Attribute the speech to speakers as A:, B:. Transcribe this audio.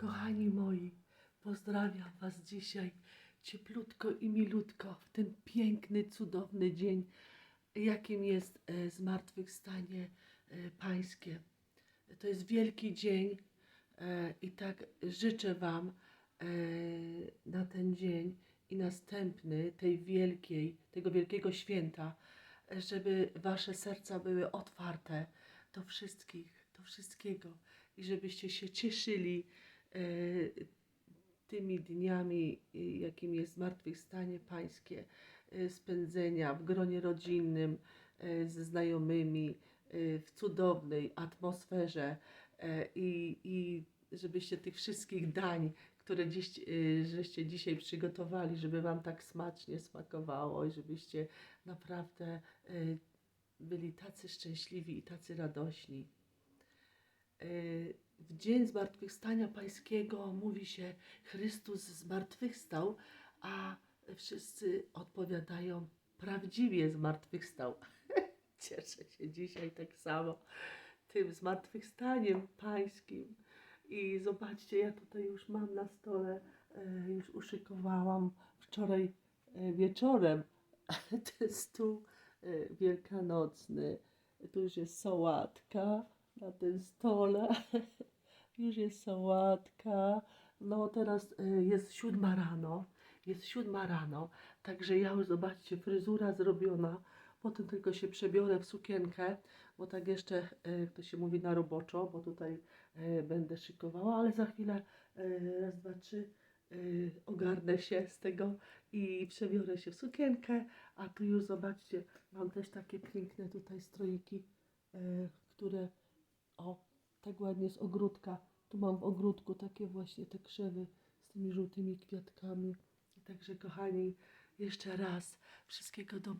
A: Kochani moi, pozdrawiam Was dzisiaj cieplutko i milutko w ten piękny, cudowny dzień, jakim jest e, zmartwychwstanie e, Pańskie. To jest wielki dzień e, i tak życzę Wam na ten dzień i następny tej wielkiej, tego wielkiego święta, żeby Wasze serca były otwarte do wszystkich, do wszystkiego i żebyście się cieszyli tymi dniami, e, jakim jest zmartwychwstanie Pańskie, e, spędzenia w gronie rodzinnym, e, ze znajomymi, e, w cudownej atmosferze e, i, i żebyście tych wszystkich dań, które dziś, e, żeście dzisiaj przygotowali, żeby Wam tak smacznie smakowało i żebyście naprawdę e, byli tacy szczęśliwi i tacy radośni. E, W dzień zmartwychwstania Pańskiego mówi się Chrystus zmartwychwstał, a wszyscy odpowiadają prawdziwie zmartwychwstał. Cieszę się dzisiaj tak samo tym zmartwychwstaniem Pańskim. I zobaczcie, ja tutaj już mam na stole, e, już uszykowałam wczoraj e, wieczorem ten stół e, wielkanocny. Tu już jest sałatka na tym stole. Już jest sałatka. No teraz e, jest siódma rano. Jest siódma rano. Także ja już zobaczcie, fryzura zrobiona. Potem tylko się przebiorę w sukienkę, bo tak jeszcze, jak to się mówi, na roboczo, bo tutaj e, będę szykowała, ale za chwilę raz, dwa, trzy ogarnę się z tego i przebiorę się w sukienkę, a tu już zobaczcie, mam też takie piękne tutaj stroiki, które o, tak ładnie z ogródka. Tu mam w ogródku takie właśnie te krzewy z tymi żółtymi kwiatkami. Także kochani, jeszcze raz wszystkiego dobrego.